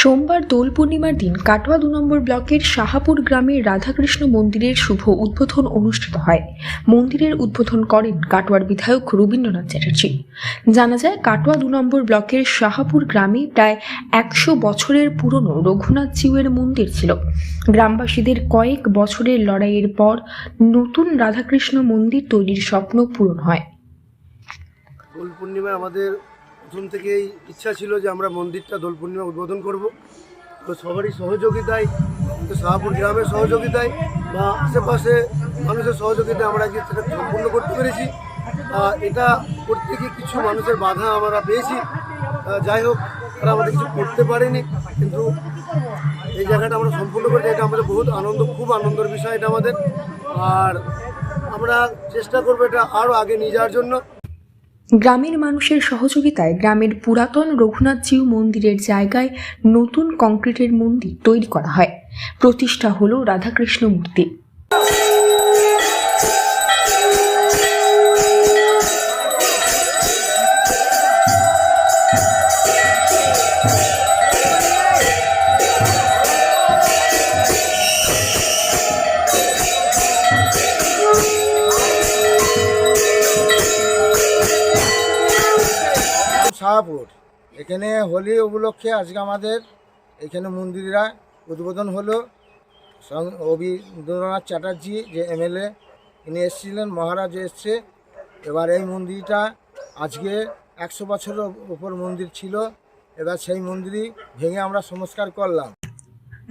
সোমবার দোল পূর্ণিমার দিন কাটোয়া দু নম্বর ব্লকের শাহাপুর গ্রামের রাধাকৃষ্ণ মন্দিরের শুভ উদ্বোধন অনুষ্ঠিত হয়। মন্দিরের উদ্বোধন করেন কাটোয়ার বিধায়ক রবীন্দ্রনাথ চ্যাটার্জি। জানা যায়, কাটোয়া দু নম্বর ব্লকের শাহাপুর গ্রামে প্রায় একশো বছরের পুরনো রঘুনাথ জিউয়ের মন্দির ছিল। গ্রামবাসীদের কয়েক বছরের লড়াইয়ের পর নতুন রাধাকৃষ্ণ মন্দির তৈরির স্বপ্ন পূরণ হয়। দোল পূর্ণিমায় আমাদের প্রথম থেকেই ইচ্ছা ছিল যে আমরা মন্দিরটা দোল পূর্ণিমা উদ্বোধন করব। তো সবারই সহযোগিতায় শাহপুর গ্রামের সহযোগিতায় বা আশেপাশে মানুষের সহযোগিতায় আমরা আজকে সেটা সম্পূর্ণ করতে পেরেছি। এটা করতে গিয়ে কিছু মানুষের বাধা আমরা পেয়েছি। যাই হোক, তারা আমাদের কিছু করতে পারেনি, কিন্তু এই জায়গাটা আমরা সম্পূর্ণ করেছি। এটা আমাদের বহুত আনন্দ, খুব আনন্দের বিষয় এটা আমাদের। আর আমরা চেষ্টা করব এটা আরও আগে নিয়ে যাওয়ার জন্য। গ্রামের মানুষের সহযোগিতায় গ্রামের পুরাতন রঘুনাথজিউ মন্দিরের জায়গায় নতুন কংক্রিটের মন্দির তৈরি করা হয়। প্রতিষ্ঠা হল রাধাকৃষ্ণ মূর্তি। শাহপুর এখানে হোলি উপলক্ষে আজকে আমাদের এখানে মন্দিররা উদ্বোধন হলো। রবীন্দ্রনাথ চ্যাটার্জি যে এমএলএ ইনি এসেছিলেন, মহারাজ এসছে। এবার এই মন্দিরটা আজকে একশো বছরের উপর মন্দির ছিল। এবার সেই মন্দিরই ভেঙে আমরা সংস্কার করলাম।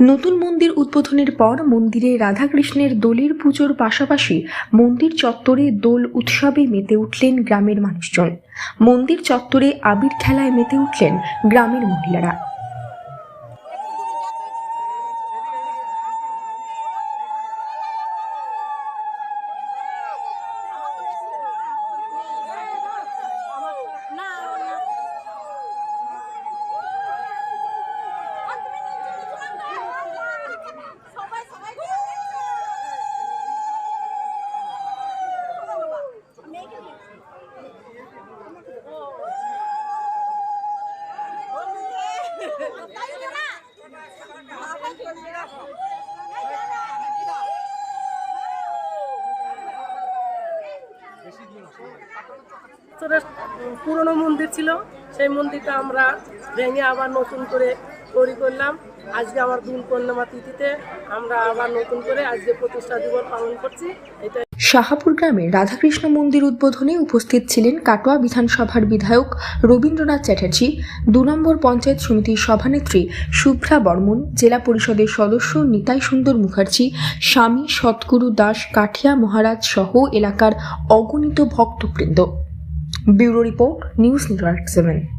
নতুন মন্দির উদ্বোধনের পর মন্দিরে রাধাকৃষ্ণের দোলের পুজোর পাশাপাশি মন্দির চত্বরে দোল উৎসবে মেতে উঠলেন গ্রামের মানুষজন। মন্দির চত্বরে আবির খেলায় মেতে উঠলেন গ্রামের মহিলারা। পুরনো মন্দির ছিল, সেই মন্দিরটা আমরা ভেঙে আবার নতুন করে তৈরি করলাম। আজকে আমার দিন পূর্ণিমা তিথিতে আমরা আবার নতুন করে আজকে প্রতিষ্ঠা দিবস পালন করছি। এটা শাহাপুর গ্রামে রাধাকৃষ্ণ মন্দির উদ্বোধনে উপস্থিত ছিলেন কাটোয়া বিধানসভার বিধায়ক রবীন্দ্রনাথ চ্যাটার্জি, দু নম্বর পঞ্চায়েত সমিতির সভানেত্রী শুভ্রা বর্মন, জেলা পরিষদের সদস্য নিতাই সুন্দর মুখার্জি, স্বামী সৎগুরু দাস কাঠিয়া মহারাজ সহ এলাকার অগণিত ভক্তবৃন্দ। Bureau report, news network seven.